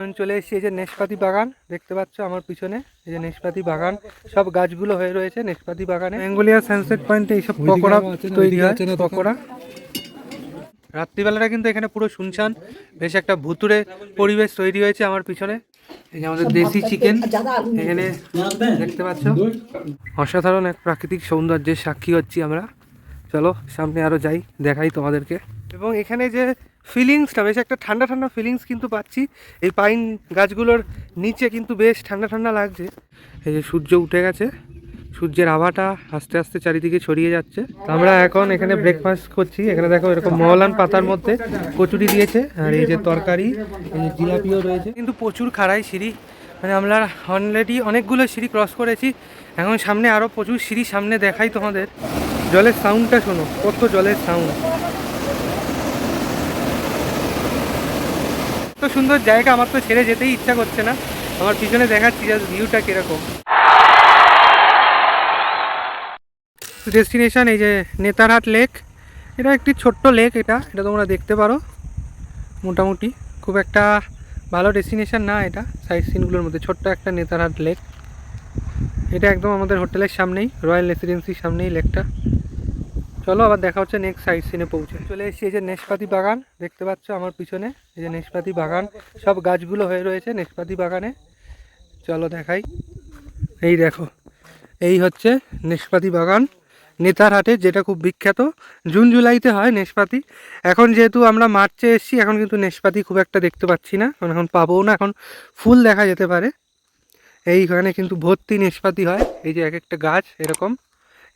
চলে এসেছি এই যে নেশপাতি বাগান দেখতে পাচ্ছ আমার পিছনে এই যে নেশপাতি বাগান। সব গাছগুলো হয়ে রয়েছে নেশপাতি বাগানে। বেঙ্গলিয়া সানসেট পয়েন্টে এইসব পকোড়া তৈরি হয় পকোড়া। রাত্রিবেলাটা কিন্তু এখানে পুরো শুনশান বেশ একটা ভুতুরে পরিবেশ তৈরি হয়েছে আমার পিছনে। এই যে আমাদের দেশি চিকেন এখানে দেখতে পাচ্ছ। অসাধারণ এক প্রাকৃতিক সৌন্দর্যের সাক্ষী হচ্ছি আমরা। চলো সামনে আরও যাই দেখাই তোমাদেরকে। এবং এখানে যে ফিলিংসটা বেশ একটা ঠান্ডা ঠান্ডা ফিলিংস কিন্তু পাচ্ছি। এই পাইন গাছগুলোর নিচে কিন্তু বেশ ঠান্ডা ঠান্ডা লাগছে। এই যে সূর্য উঠে গেছে, সূর্যের আভাটা আস্তে আস্তে চারিদিকে ছড়িয়ে যাচ্ছে। আমরা এখন এখানে ব্রেকফাস্ট করছি। এখানে দেখো এরকম মহলান পাতার মধ্যে কচুরি দিয়েছে, আর এই যে তরকারি জিলাপিও রয়েছে। কিন্তু প্রচুর খাড়াই সিঁড়ি। মানে আমরা অলরেডি অনেকগুলো সিঁড়ি ক্রস করেছি। এখন সামনে আরও প্রচুর সিঁড়ি সামনে দেখাই তোমাদের। জলের সাউন্ডটা শোনো, কত জলের সাউন্ড তো সুন্দর জায়গা, আমার তো ছেড়ে যেতেই ইচ্ছা করছে না। আমার পিছনে দেখাচ্ছি জাস্ট ভিউটা কীরকম। ডেস্টিনেশন এই যে নেতারহাট লেক এটা একটি ছোট্ট লেক এটা এটা তোমরা দেখতে পারো। মোটামুটি খুব একটা ভালো ডেস্টিনেশন না এটা সাইড সিনগুলোর মধ্যে। ছোট্ট একটা নেতারহাট লেক এটা একদম আমাদের হোটেলের সামনেই রয়্যাল রেসিডেন্সির সামনেই লেকটা চলো আবার দেখা হচ্ছে নেক্সট সাইড সিনে পৌঁছে। চলে এসেছি এই যে নেশপাতি বাগান, দেখতে পাচ্ছ আমার পিছনে, এই যে নেশপাতি বাগান। সব গাছগুলো হয়ে রয়েছে নেশপাতি বাগানে। চলো দেখাই। এই দেখো, এই হচ্ছে নেশপাতি বাগান। নেতারহাটে যেটা খুব বিখ্যাত। জুন জুলাইতে হয় নেশপাতি। এখন যেহেতু আমরা মার্চে এসেছি, এখন কিন্তু নেশপাতি খুব একটা দেখতে পাচ্ছি না। কারণ এখন পাবও না, এখন ফুল দেখা যেতে পারে। এইখানে কিন্তু ভর্তি নেশপাতি হয়। এই যে এক একটা গাছ, এরকম।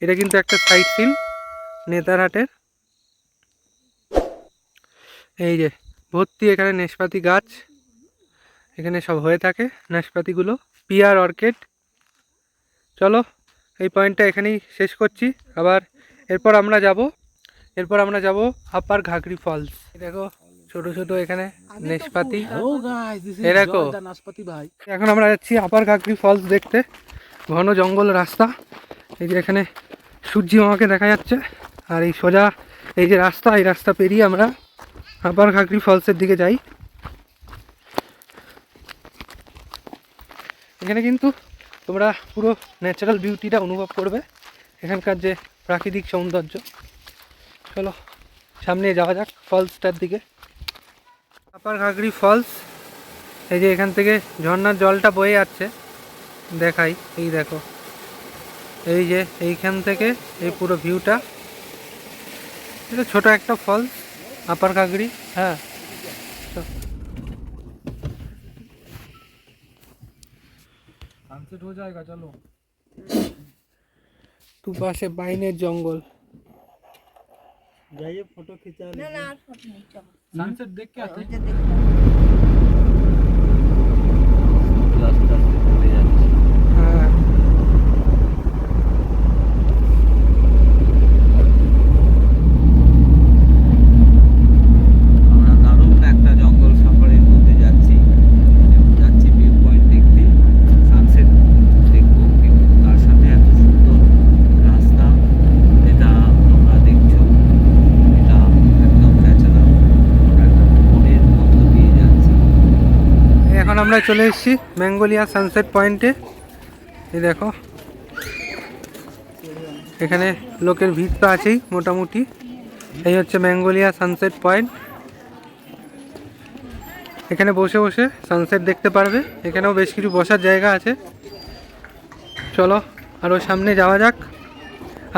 এটা কিন্তু একটা সাইড সিন নেতারহাটের এই যে ভর্তি এখানে নেশপাতি গাছ। এখানে সব হয়ে থাকে নাশপাতিগুলো। Peer orchid. চলো এই পয়েন্টটা এখানেই শেষ করছি। আবার এরপর আমরা যাব। এরপর আমরা যাব আপার ঘাগরি ফলস। দেখো ছোট ছোট এখানে নেশপাতি। দেখো। The এখন আমরা যাচ্ছি আপার ঘাগরি ফলস দেখতে। ঘন জঙ্গল রাস্তা। এই যে এখানে সূর্যি মামাকে দেখা যাচ্ছে। আর এই সোজা, এই যে রাস্তা, এই রাস্তা পেরিয়ে আমরা আপার ঘাগরি ফলসের দিকে যাই। এখানে কিন্তু তোমরা পুরো ন্যাচারাল বিউটিটা অনুভব করবে, এখানকার যে প্রাকৃতিক সৌন্দর্য। চলো, সামনে যাওয়া যাক ফলসটার দিকে। আপার ঘাগরি ফলস, এই যে এখান থেকে ঝর্নার জলটা বয়ে যাচ্ছে, দেখাই, এই দেখো। এই যে এইখান থেকে এই পুরো ভিউটা এটা ছোট একটা ফলস আপার কাগড়ি হ্যাঁ Sunset हो जाएगा चलो তু পাশে বাইনের জঙ্গল जाइए फोटो खिंचा না না আর ফটো নেই চলো सनसेट देख के आते ওইটা আমরা চলে এসেছি ম্যাঙ্গোলিয়া সানসেট পয়েন্টে। এই দেখো। এখানে লোকের ভিড় তো আছেই মোটামুটি। এই হচ্ছে ম্যাঙ্গোলিয়া সানসেট পয়েন্ট। এখানে বসে বসে সানসেট দেখতে পারবে। এখানেও বেশ কিছু বসার জায়গা আছে। চলো আরও সামনে যাওয়া যাক।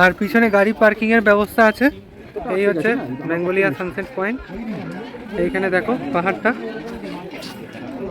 আর পিছনে গাড়ি পার্কিংয়ের ব্যবস্থা আছে। এই হচ্ছে ম্যাঙ্গোলিয়া সানসেট পয়েন্ট। এইখানে দেখো পাহাড়টা।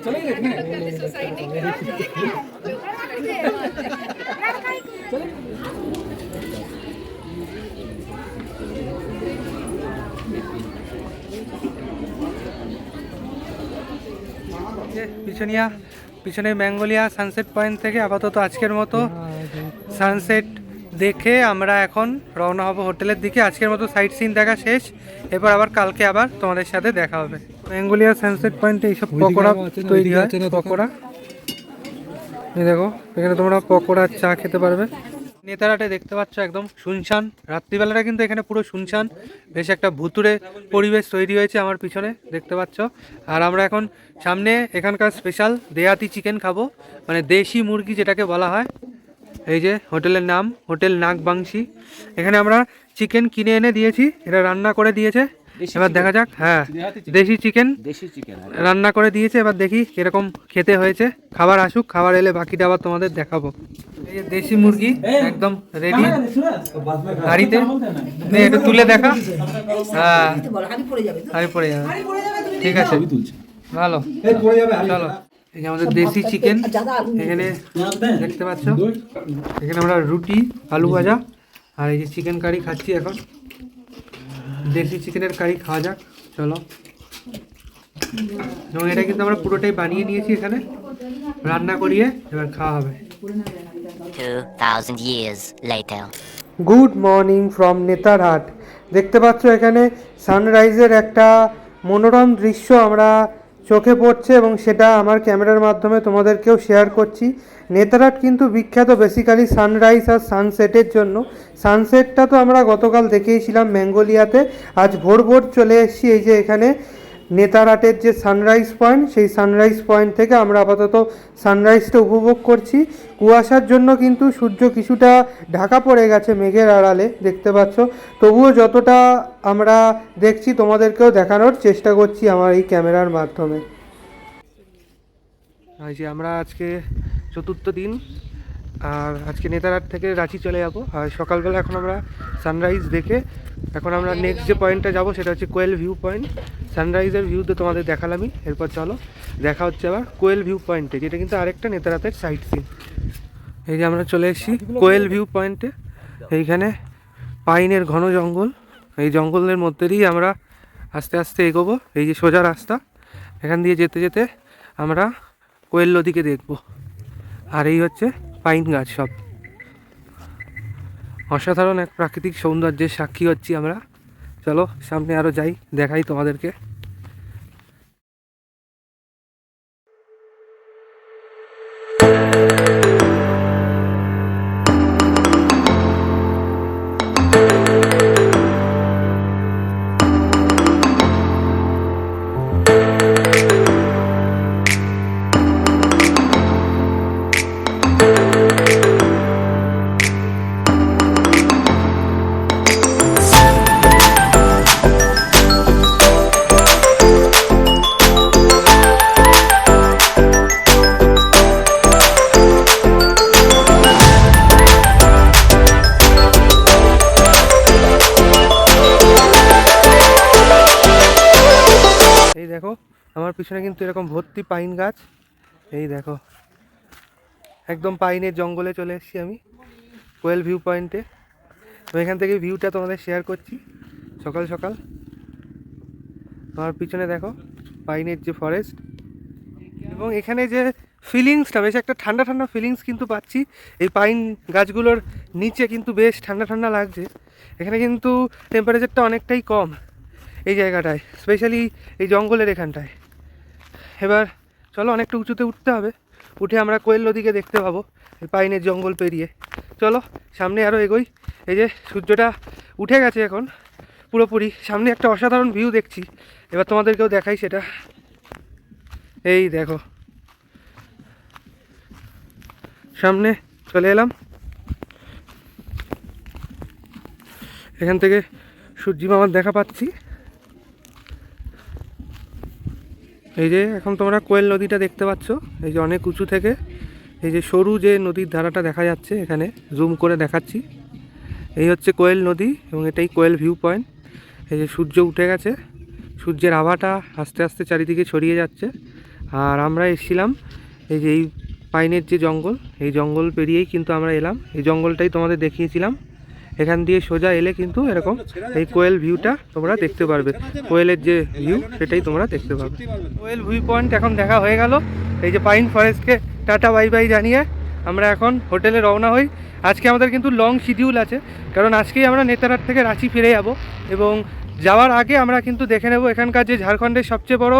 चलेंगे देखने যে পিছনিয়া পিছনে ম্যাঙ্গোলিয়া সানসেট পয়েন্ট থেকে আপাতত আজকের মতো সানসেট দেখে আমরা এখন রওনা হব হোটেলের দিকে আজকের মতো সাইট সিন দেখা শেষ এরপর আবার কালকে আবার তোমাদের সাথে দেখা হবে ম্যাঙ্গোলিয়া সানসেট পয়েন্টে এইসব পকোড়া তৈরি হয় পকোড়া। এই দেখো এখানে তোমরা পকোড়া চা খেতে পারবে। নেতারাটে দেখতে পাচ্ছ একদম শুনশান। রাত্রিবেলাটা কিন্তু এখানে পুরো শুনশান। বেশ একটা ভুতুরে পরিবেশ তৈরি হয়েছে আমার পিছনে দেখতে পাচ্ছ। আর আমরা এখন সামনে এখানকার স্পেশাল দেয়াতি চিকেন খাব মানে দেশি মুরগি যেটাকে বলা হয়। এই যে হোটেলের নাম হোটেল নাগবাংশি। এখানে আমরা চিকেন কিনে এনে দিয়েছি এটা রান্না করে দিয়েছে। এবার দেখা যাক হ্যাঁ দেশি চিকেন দেশি চিকেন রান্না করে দিয়েছে এবার দেখি কীরকম খেতে হয়েছে। খাবার আসুক খাবার এলে বাকিটা আবার তোমাদের দেখাবো। এই যে দেশি মুরগি একদম রেডি হাড়িতে। নে, একটু তুলে দেখা। হ্যাঁ। হাড়ি পড়ে যাবে ঠিক আছে। ভালো। চলো। এই যে আমাদের দেশি চিকেন এখানে দেখতে পাচ্ছ? এখানে আমরা রুটি আলু ভাজা আর এই যে চিকেন কারি খাচ্ছি এখন। দেশি চিকেনের কারি খাওয়া যাক চলো। এবং এটা কিন্তু আমরা পুরোটাই বানিয়ে নিয়েছি এখানে। রান্না করিয়ে এবার খাওয়া হবে। 2,000 years later. Good morning from Netarhat. দেখতে পাচ্ছ এখানে সানরাইজের একটা মনোরম দৃশ্য আমরা চোখে পড়ছে এবং সেটা আমার ক্যামেরার মাধ্যমে তোমাদেরকেও শেয়ার করছি। নেতারাট কিন্তু বিখ্যাত বেসিক্যালি সানরাইজ আর সানসেটের জন্য। সানসেটটা তো আমরা গতকাল দেখেইছিলাম ম্যাঙ্গোলিয়াতে। আজ ভোর ভোর চলে এসেছি এই যে এখানে। নেতারহাটের যে সানরাইজ পয়েন্ট সেই সানরাইজ পয়েন্ট থেকে আমরা আপাতত সানরাইজটা উপভোগ করছি। কুয়াশার জন্য কিন্তু সূর্য কিছুটা ঢাকা পড়ে গেছে মেঘের আড়ালে দেখতে পাচ্ছ। তবুও যতটা আমরা দেখছি তোমাদেরকেও দেখানোর চেষ্টা করছি আমার এই ক্যামেরার মাধ্যমে। এই যে আমরা আজকে চতুর্থ দিন আর আজকে নেতারহাট থেকে রাঁচি চলে যাব। আর সকালবেলা এখন আমরা সানরাইজ দেখে এখন আমরা নেক্সট যে পয়েন্টটা যাব সেটা হচ্ছে কোয়েল ভিউ পয়েন্ট সানরাইজের ভিউ তো তোমাদের দেখালামই। এরপর চলো, দেখা হচ্ছে আবার কোয়েল ভিউ পয়েন্টে, যেটা কিন্তু আরেকটা নেতারাতের সাইট সিন এই যে আমরা চলে এসেছি কোয়েল ভিউ পয়েন্টে। এইখানে পাইনের ঘন জঙ্গল। এই জঙ্গলের মধ্যে দিয়েই আমরা আস্তে আস্তে এগোবো। এই যে সোজা রাস্তা, এখান দিয়ে যেতে যেতে আমরা কোয়েল নদীকে দেখব। আর এই হচ্ছে পাইন গাছ সব। অসাধারণ এক প্রাকৃতিক সৌন্দর্যের সাক্ষী হচ্ছি আমরা। চলো সামনে আরও যাই দেখাই তোমাদেরকে। পিছনে কিন্তু এরকম ভর্তি পাইন গাছ। এই দেখো, একদম পাইনের জঙ্গলে চলে এসেছি আমি, কোয়েল ভিউ পয়েন্টে। তো এখান থেকে ভিউটা তোমাদের শেয়ার করছি, সকাল সকাল। তোমার পিছনে দেখো, পাইনের যে ফরেস্ট এবং এখানে যে ফিলিংসটা বেশ একটা ঠান্ডা ঠান্ডা ফিলিংস কিন্তু পাচ্ছি। এই পাইন গাছগুলোর নিচে কিন্তু বেশ ঠান্ডা ঠান্ডা লাগছে। এখানে কিন্তু টেম্পারেচারটা অনেকটাই কম এই জায়গাটায় স্পেশালি এই জঙ্গলের এখানটায়। এবার চলো অনেকটা উঁচুতে উঠতে হবে। উঠে আমরা কোয়েল নদীকে দেখতে পাবো, এই পাইনের জঙ্গল পেরিয়ে। চলো, সামনে আরও এগোই। এই যে সূর্যটা উঠে গেছে এখন, পুরোপুরি। সামনে একটা অসাধারণ ভিউ দেখছি। এবার তোমাদেরকেও দেখাই সেটা। এই দেখো। সামনে চলে এলাম। এখান থেকে সূর্যি মামার দেখা পাচ্ছি। এই যে এখন তোমরা কোয়েল নদীটা দেখতে পাচ্ছ, এই যে অনেক উঁচু থেকে। এই যে সরু যে নদীর ধারাটা দেখা যাচ্ছে, এখানে জুম করে দেখাচ্ছি। এই হচ্ছে কোয়েল নদী এবং এটাই কোয়েল ভিউ পয়েন্ট এই যে সূর্য উঠে গেছে, সূর্যের আভাটা আস্তে আস্তে চারিদিকে ছড়িয়ে যাচ্ছে। আর আমরা এসেছিলাম এই যে এই পাইনের যে জঙ্গল, এই জঙ্গল পেরিয়েই কিন্তু আমরা এলাম। এই জঙ্গলটাই তোমাদের দেখিয়েছিলাম। এখান দিয়ে সোজা এলে কিন্তু এরকম এই কোয়েল ভিউটা তোমরা দেখতে পারবে। কোয়েলের যে ভিউ, সেটাই তোমরা দেখতে পাবে। কোয়েল ভিউ পয়েন্ট এখন দেখা হয়ে গেল। এই যে পাইন ফরেস্টকে টাটা বাই বাই জানিয়ে আমরা এখন হোটেলে রওনা হই। আজকে আমাদের কিন্তু লং শিডিউল আছে, কারণ আজকেই আমরা নেতারহাট থেকে রাঁচি ফিরে যাব এবং যাওয়ার আগে আমরা কিন্তু দেখে নেব এখানকার যে ঝাড়খণ্ডের সবচেয়ে বড়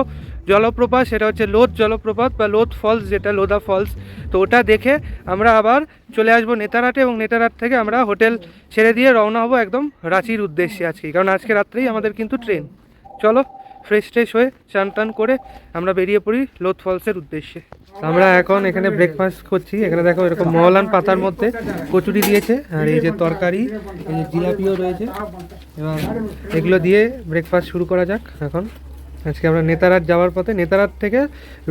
জলপ্রপাত, সেটা হচ্ছে লোধ জলপ্রপাত বা লোধ ফলস, যেটা লোধা ফলস। তো ওটা দেখে আমরা আবার চলে আসব নেতারহাটে এবং নেতারহাট থেকে আমরা হোটেল ছেড়ে দিয়ে রওনা হব একদম রাঁচির উদ্দেশ্যে আজকে। কারণ আজকে রাত্রেই আমাদের কিন্তু ট্রেন। চলো ফ্রেশ ট্রেশ হয়ে চান টান করে আমরা বেরিয়ে পড়ি লোধ ফলসের উদ্দেশ্যে। আমরা এখন এখানে ব্রেকফাস্ট করছি। এখানে দেখো এরকম মহলান পাতার মধ্যে কচুরি দিয়েছে আর এই যে তরকারি, এই যে জিলাপিও রয়েছে। এবং এগুলো দিয়ে ব্রেকফাস্ট শুরু করা যাক এখন। আজকে আমরা নেতারাত যাওয়ার পথে নেতারাত থেকে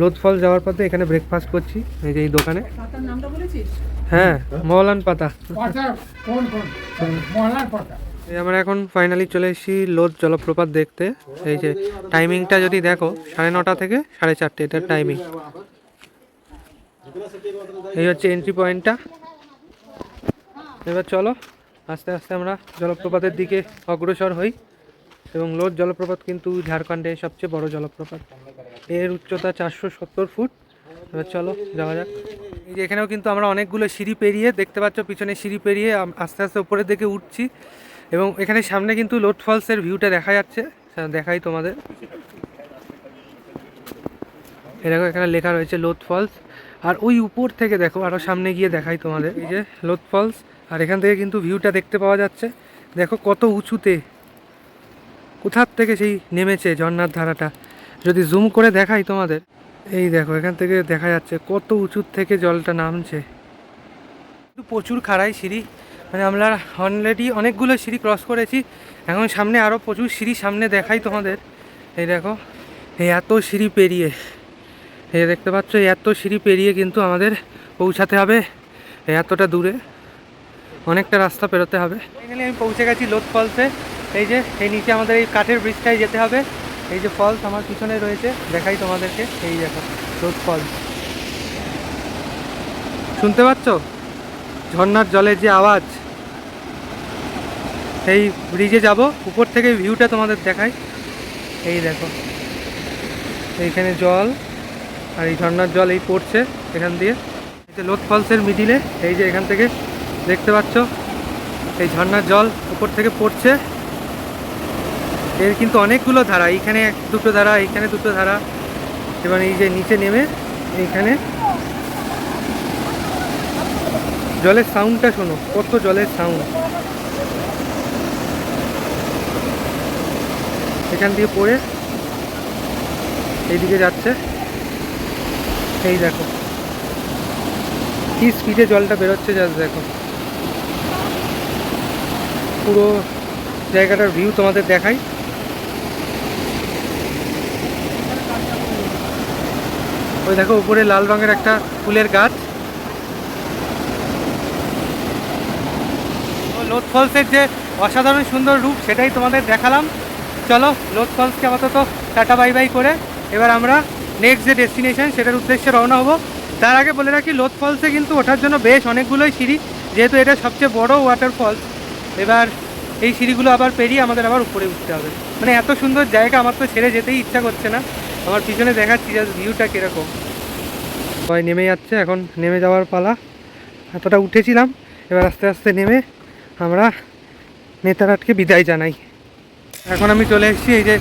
লোধ ফল যাওয়ার পথে এখানে ব্রেকফাস্ট করছি এই যে এই দোকানে। হ্যাঁ মহলান পাতা। এই আমরা এখন ফাইনালি চলে এসেছি লোদ জলপ্রপাত দেখতে। এই যে টাইমিংটা যদি দেখো সাড়ে নটা থেকে সাড়ে চারটে এটার টাইমিং এই হচ্ছে এন্ট্রি পয়েন্টটা এবার চলো আস্তে আস্তে আমরা জলপ্রপাতের দিকে অগ্রসর হই। এবং লোধ জলপ্রপাত কিন্তু ঝাড়খণ্ডের সবচেয়ে বড় জলপ্রপাত। এর উচ্চতা চারশো সত্তর ফুট। এবার চলো, যাওয়া যাক। এই যে এখানেও কিন্তু আমরা অনেকগুলো সিঁড়ি পেরিয়ে, দেখতে পাচ্ছ পিছনে সিঁড়ি পেরিয়ে আস্তে আস্তে উপরের দিকে উঠছি এবং এখানে সামনে কিন্তু লোড ফলসের ভিউটা দেখা যাচ্ছে। দেখাই তোমাদের। এরকম এখানে লেখা রয়েছে লোধ ফলস। আর ওই উপর থেকে দেখো আরও সামনে গিয়ে দেখাই তোমাদের। এই যে লোধ ফলস, আর এখান থেকে কিন্তু ভিউটা দেখতে পাওয়া যাচ্ছে। দেখো কত উঁচুতে কোথার থেকে সেই নেমেছে ঝর্নার ধারাটা? যদি জুম করে দেখাই তোমাদের। এই দেখো, এখান থেকে দেখা যাচ্ছে কত উঁচুর থেকে জলটা নামছে। প্রচুর খাড়াই সিঁড়ি। মানে আমরা অলরেডি অনেকগুলো সিঁড়ি ক্রস করেছি। এখন সামনে আরও প্রচুর সিঁড়ি সামনে দেখাই তোমাদের। এই দেখো, এই এত সিঁড়ি পেরিয়ে। এই দেখতে পাচ্ছ এত সিঁড়ি পেরিয়ে কিন্তু আমাদের পৌঁছাতে হবে। এতটা দূরে। অনেকটা রাস্তা পেরোতে হবে। আমি পৌঁছে গেছি লোধ ফলসে এই যে, এই নিচে আমাদের এই কাঠের ব্রিজটায় যেতে হবে। এই যে ফলস আমার পিছনে রয়েছে, দেখাই তোমাদেরকে। এই দেখো লোধ ফলস শুনতে পাচ্ছ? ঝর্ণার জলের যে আওয়াজ এই ব্রিজে যাব। উপর থেকে ভিউটা তোমাদের দেখাই। এই দেখো, এইখানে জল, আর এই ঝর্ণার জল এই পড়ছে এখান দিয়ে। এই যে লোধ ফলসের মিডিলে, এই যে এখান থেকে দেখতে পাচ্ছ? এই ঝর্ণার জল উপর থেকে পড়ছে। এর কিন্তু অনেকগুলো ধারা এইখানে এক দুটো ধারা এইখানে দুটো ধারা। এবং এই যে নিচে নেমে, এইখানে। জলের সাউন্ডটা শোনো, কত জলের সাউন্ড এখান দিয়ে পড়ে, এইদিকে যাচ্ছে। এই দেখো। কি স্পিডে জলটা বেরোচ্ছে জাস্ট দেখো। পুরো জায়গাটার ভিউ তোমাদের দেখাই। ওই দেখো, উপরে লাল রঙের একটা ফুলের গাছ। লোধ ফলসের যে অসাধারণ সুন্দর রূপ, সেটাই তোমাদের দেখালাম। চলো লোধ ফলসকে আপাতত টাটা, বাই বাই করে এবার আমরা নেক্সট যে ডেস্টিনেশন সেটার উদ্দেশ্যে রওনা হব। তার আগে বলে রাখি লোধ ফলসে কিন্তু ওঠার জন্য বেশ অনেকগুলোই সিঁড়ি, যেহেতু এটা সবচেয়ে বড় ওয়াটারফলস এবার এই সিঁড়িগুলো আবার পেরিয়ে আমাদের আবার উপরে উঠতে হবে। মানে এত সুন্দর জায়গা, আমার তো ছেড়ে যেতেই ইচ্ছা করছে না। আমার পিছনে দেখাচ্ছি জাস্ট ভিউটা কীরকম। সবাই নেমে যাচ্ছে, এখন নেমে যাওয়ার পালা। এতটা উঠেছিলাম, এবার আস্তে আস্তে নেমে আমরা নেতারাটকে বিদায় জানাই। এখন আমি চলে এসেছি এই যে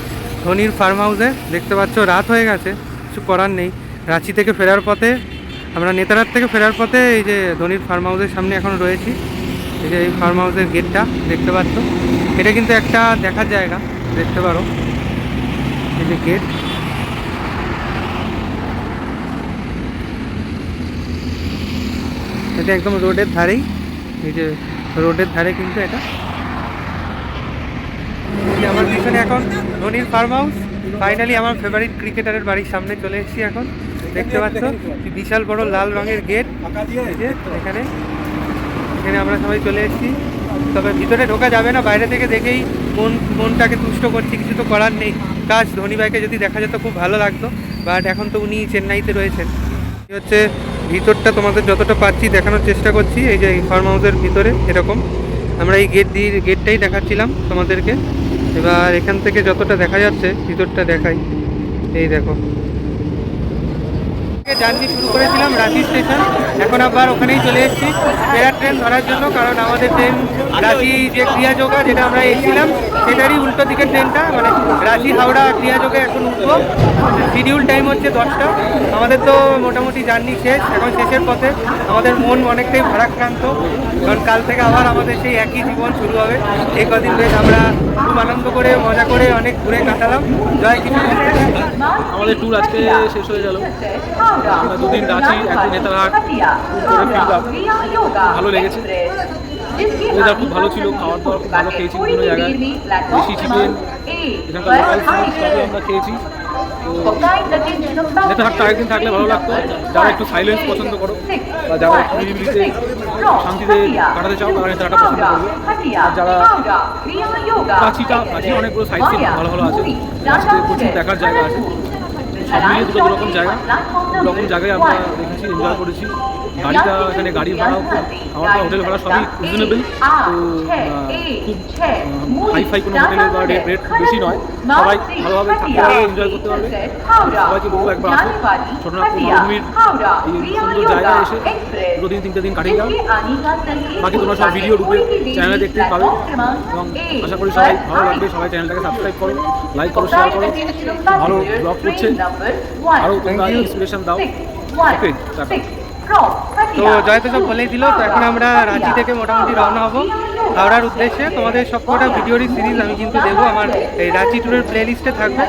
ধোনির ফার্ম হাউসে দেখতে পাচ্ছ, রাত হয়ে গেছে, কিছু করার নেই। রাঁচি থেকে ফেরার পথে, আমরা নেতারাট থেকে ফেরার পথে এই যে ধোনির ফার্ম হাউসের সামনে এখন রয়েছি। এই যে এই ফার্ম হাউসের গেটটা দেখতে পাচ্ছ। এটা কিন্তু একটা দেখার জায়গা, দেখতে পারো। এই যে গেট এটা একদম রোডের ধারেই। এই যে রোডের ধারে কিন্তু এটা। আমার পিছনে এখন ধোনির ফার্ম হাউস ফাইনালি আমার ফেভারিট ক্রিকেটারের বাড়ির সামনে চলে এসেছি এখন। দেখতে পাচ্ছ বিশাল বড় লাল রঙের গেট এখানে। এখানে আমরা সবাই চলে এসেছি। তবে ভিতরে ঢোকা যাবে না, বাইরে থেকে দেখেই মন, মনটাকে তুষ্ট করছি, কিছু তো করার নেই। কাজ ধোনি ভাইকে যদি দেখা যেত, খুব ভালো লাগতো। বাট এখন তো উনি চেন্নাইতে রয়েছেন। হচ্ছে ভিতরটা তোমাদের যতটা পাচ্ছি দেখানোর চেষ্টা করছি, এই যে ফার্ম হাউসের ভিতরে এরকম। আমরা এই গেট দিয়ে গেটটাই দেখাচ্ছিলাম তোমাদেরকে। এবার এখান থেকে যতটা দেখা যাচ্ছে, ভিতরটা দেখাই। এই দেখো। জার্নি শুরু করেছিলাম রাঁচি স্টেশন। এখন আবার ওখানেই চলে এসেছি। ফেরার ট্রেন ধরার জন্য, কারণ আমাদের ট্রেন রাঁচি যে ক্রিয়াযোগা যেটা আমরা এসেছিলাম, সেটারই উল্টো দিকের ট্রেনটা মানে রাঁচি হাওড়া ক্রিয়াযোগে এখন উঠবো। শিডিউল টাইম হচ্ছে দশটা। আমাদের তো মোটামুটি জার্নি শেষ। এখন শেষের পথে আমাদের মন অনেকটাই ভারাক্রান্ত। কারণ কাল থেকে আবার আমাদের সেই একই জীবন শুরু হবে। এই কদিন বেশ আমরা খুব আনন্দ করে, মজা করে অনেক ঘুরে কাটালাম। জয় কিছু আমাদের ট্যুর আজকে শেষ হয়ে গেল। আমরা দুদিন রাঁচি একদিন নেতারহাট ভালো লেগেছে। ওয়েদার খুব ভালো ছিল খাওয়ার দাওয়ার খুব ভালো খেয়েছি বিভিন্ন জায়গায় দেশি চিকেন এখানকার লোকাল ফুড সবই আমরা খেয়েছি। নেতারহাটটা একদিন থাকলে ভালো লাগতো। যারা একটু সাইলেন্স পছন্দ করো বা যারা একটু নিরিবিলিতে শান্তিতে কাটাতে চাও তারা নেতারহাটটা পছন্দ করবে। আর যারা কাছিটা কাছি অনেকগুলো সাইড ভালো ভালো আছে। দেখার জায়গা আছে। সব মিলিয়ে দুটো দুরকম জায়গা। রকম জায়গায় আমরা দেখেছি এনজয় করেছি। গাড়িটা এখানে গাড়ি ভাড়াও খুব আমার হোটেল ভাড়া সবই রিজনেবল তো আহ, খুব হাইফাই কোনো হোটেলের বা রেট রেট বেশি নয়। সবাই ভালোভাবে থাকতে পারবে এনজয় করতে পারবে। সবাইকে বলব একবার আসো ছোটনাগপুর মরুভূমির এই সুন্দর জায়গায় এসে দুটো দিন তিনটে দিন কাটিয়ে যাও। বাকি তোমরা সব ভিডিও রূপে চ্যানেলে দেখতে পাবে। এবং আশা করি সবাই ভালো লাগবে সবাই চ্যানেলটাকে সাবস্ক্রাইব করো লাইক করো শেয়ার করো। ভালো ব্লগ করছে। আরও তোমরা ইন্সপিরেশন দাও। ওকে তো জয় তো সব বলেই দিল, তো এখন আমরা রাঁচি থেকে মোটামুটি রওনা হব। হাওড়ার উদ্দেশ্যে তোমাদের সবকটা ভিডিওরই সিরিজ আমি কিন্তু দেবো, আমার এই রাঁচি ট্যুরের প্লে লিস্টে থাকবে।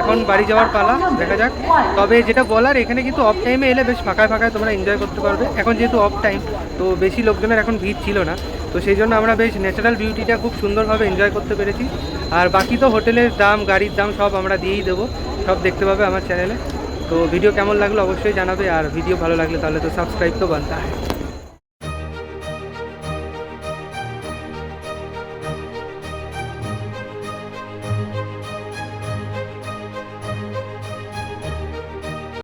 এখন বাড়ি যাওয়ার পালা, দেখা যাক। তবে যেটা বলার, এখানে কিন্তু অফ টাইমে এলে বেশ ফাঁকায় ফাঁকায় তোমরা এনজয় করতে পারবে। এখন যেহেতু অফ টাইম তো বেশি লোকজনের এখন ভিড় ছিল না। তো সেই জন্য আমরা বেশ ন্যাচারাল বিউটিটা খুব সুন্দরভাবে এনজয় করতে পেরেছি। আর বাকি তো হোটেলের দাম, গাড়ির দাম সব আমরা দিয়েই দেবো। সব দেখতে পাবে আমার চ্যানেলে তো ভিডিও কেমন লাগল অবশ্যই জানাবে, আর ভিডিও ভালো লাগলে তাহলে তো সাবস্ক্রাইব তো বানতে হয়